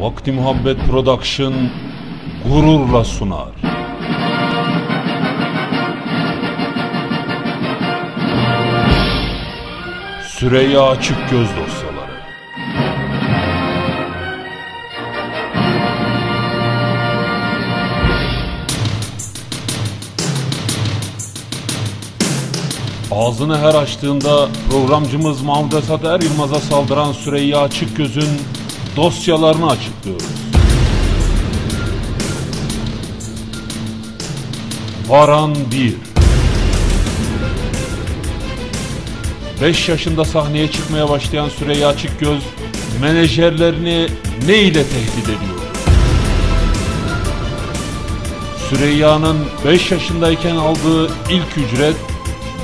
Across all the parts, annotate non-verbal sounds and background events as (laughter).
Vakti Muhabbet Production gururla sunar. Süreyya Açık Göz Dosyaları Ağzını her açtığında programcımız Mahmut Esat Er Yılmaz'a saldıran Süreyya Açıkgöz'ün dosyalarını açıklıyoruz. Varan 1 5 yaşında sahneye çıkmaya başlayan Süreyya Açıkgöz menajerlerini ne ile tehdit ediyor? Süreyya'nın 5 yaşındayken aldığı ilk ücret,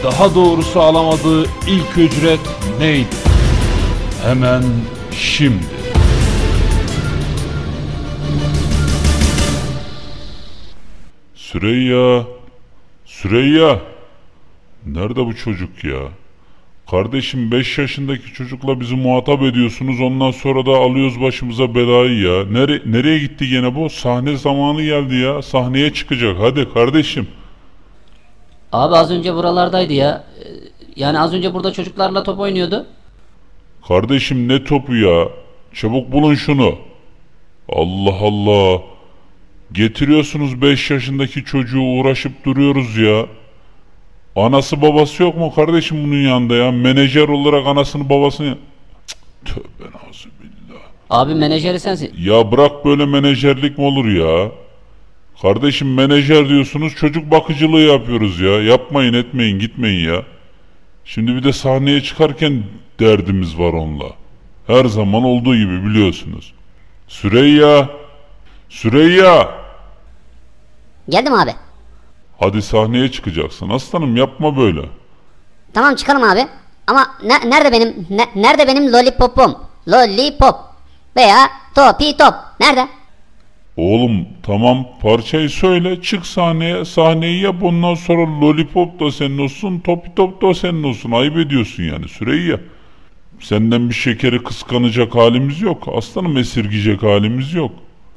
daha doğrusu alamadığı ilk ücret neydi? Hemen şimdi. Süreyya, Süreyya. Nerede bu çocuk ya? Kardeşim 5 yaşındaki çocukla bizi muhatap ediyorsunuz ondan sonra da alıyoruz başımıza belayı ya. Nere, nereye gitti gene bu? Sahne zamanı geldi ya. Sahneye çıkacak hadi kardeşim. Abi az önce buralardaydı ya. Ee, Yani az önce burada çocuklarla top oynuyordu. Kardeşim ne topu ya? Çabuk bulun şunu. Allah Allah. Getiriyorsunuz 5 yaşındaki çocuğu uğraşıp duruyoruz ya. Anası babası yok mu kardeşim bunun yanında ya? Menajer olarak anasını babasını... Cık, tövbe billah. Abi menajeri sensin. Ya bırak böyle menajerlik mi olur ya? Kardeşim menajer diyorsunuz çocuk bakıcılığı yapıyoruz ya. Yapmayın etmeyin gitmeyin ya. Şimdi bir de sahneye çıkarken derdimiz var onunla. Her zaman olduğu gibi biliyorsunuz. Süreyya! Süreyya! Geldim abi. Hadi sahneye çıkacaksın. Aslanım yapma böyle. Tamam çıkalım abi. Ama ne- nerede benim ne- nerede benim lollipopum? Lollipop veya topi top. Nerede? Oğlum tamam parçayı söyle çık sahneye sahneyi yap ondan sonra lollipop da senin olsun topi top da senin olsun ayıp ediyorsun yani Süreyya. Senden bir şekeri kıskanacak halimiz yok aslanım esirgeyecek halimiz yok.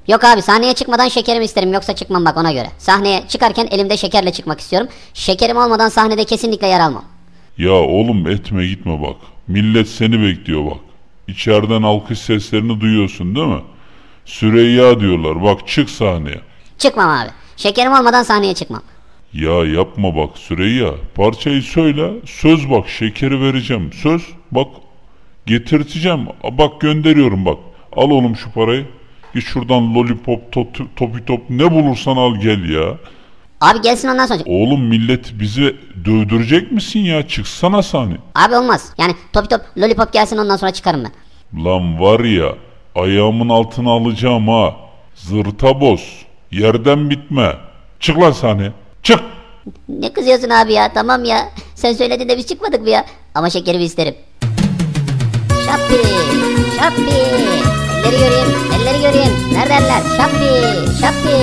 Yok abi sahneye çıkmadan şekerimi isterim yoksa çıkmam bak ona göre. Sahneye çıkarken elimde şekerle çıkmak istiyorum. Şekerim olmadan sahnede kesinlikle yer almam. Ya oğlum etme gitme bak millet seni bekliyor bak. İçeriden alkış seslerini duyuyorsun değil mi? Süreyya diyorlar bak çık sahneye. Çıkmam abi. Şekerim olmadan sahneye çıkmam. Ya yapma bak Süreyya. Parçayı söyle. Söz bak şekeri vereceğim. Söz bak getirteceğim. Bak gönderiyorum bak. Al oğlum şu parayı. Git şuradan lollipop, to- topi top ne bulursan al gel ya. Abi gelsin ondan sonra. Oğlum millet bizi dövdürecek misin ya? Çıksana sahne. Abi olmaz. Yani topi top lollipop gelsin ondan sonra çıkarım ben. Lan var ya ayağımın altına alacağım ha. Zırta boz. Yerden bitme. Çık lan sahneye. Çık. Ne kızıyorsun abi ya tamam ya. (laughs) Sen söyledin de biz çıkmadık mı ya? Ama şekerimi isterim. Şappi, şappi. Elleri göreyim, elleri göreyim. Nerede eller? Şappi, şappi.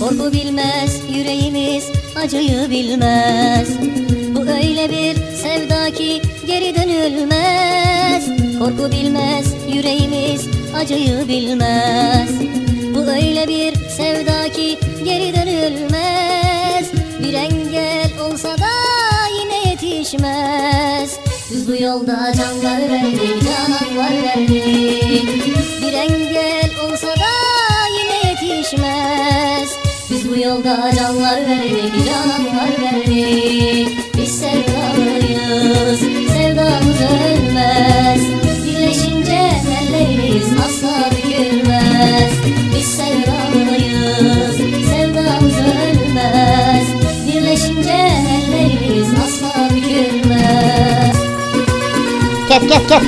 Korku bilmez yüreğimiz acıyı bilmez Bu öyle bir sevda ki geri dönülmez Korku bilmez yüreğimiz acıyı bilmez Bu öyle bir sevda dönülmez Bir engel olsa da yine yetişmez. Biz bu yolda canlar verdik, canlar verdik. Bir engel olsa da yine yetişmez. Biz bu yolda canlar verdik, canlar verdik. Biz sevdalıyız, sevdamız ölmez ellerimiz asla bükülmez Kes kes kes.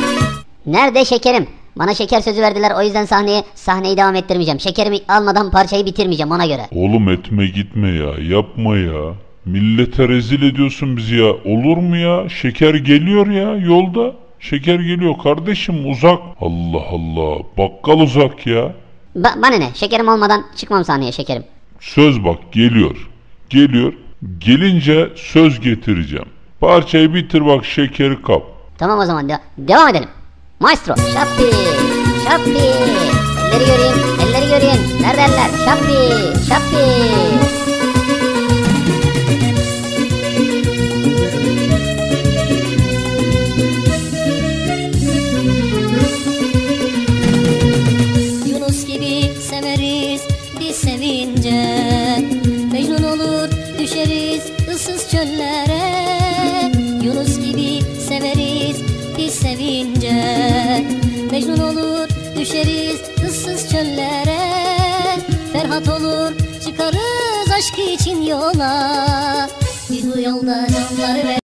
Nerede şekerim? Bana şeker sözü verdiler o yüzden sahneye sahneyi devam ettirmeyeceğim. Şekerimi almadan parçayı bitirmeyeceğim ona göre. Oğlum etme gitme ya yapma ya. Millete rezil ediyorsun bizi ya. Olur mu ya? Şeker geliyor ya yolda. Şeker geliyor kardeşim uzak. Allah Allah bakkal uzak ya. Ba- bana ne? Şekerim olmadan çıkmam sahneye şekerim. Söz bak geliyor. Geliyor. Gelince söz getireceğim. Parçayı bitir bak şekeri kap. Tamam o zaman de- devam edelim. Maestro. Şappi. Şappi. Elleri göreyim. Elleri göreyim. Nerede eller? Şappi. Şappi. Yunus gibi severiz biz sevince Mecnun olur düşeriz ıssız çöllere. Ferhat olur çıkarız aşk için yola. Biz bu yolda canları ver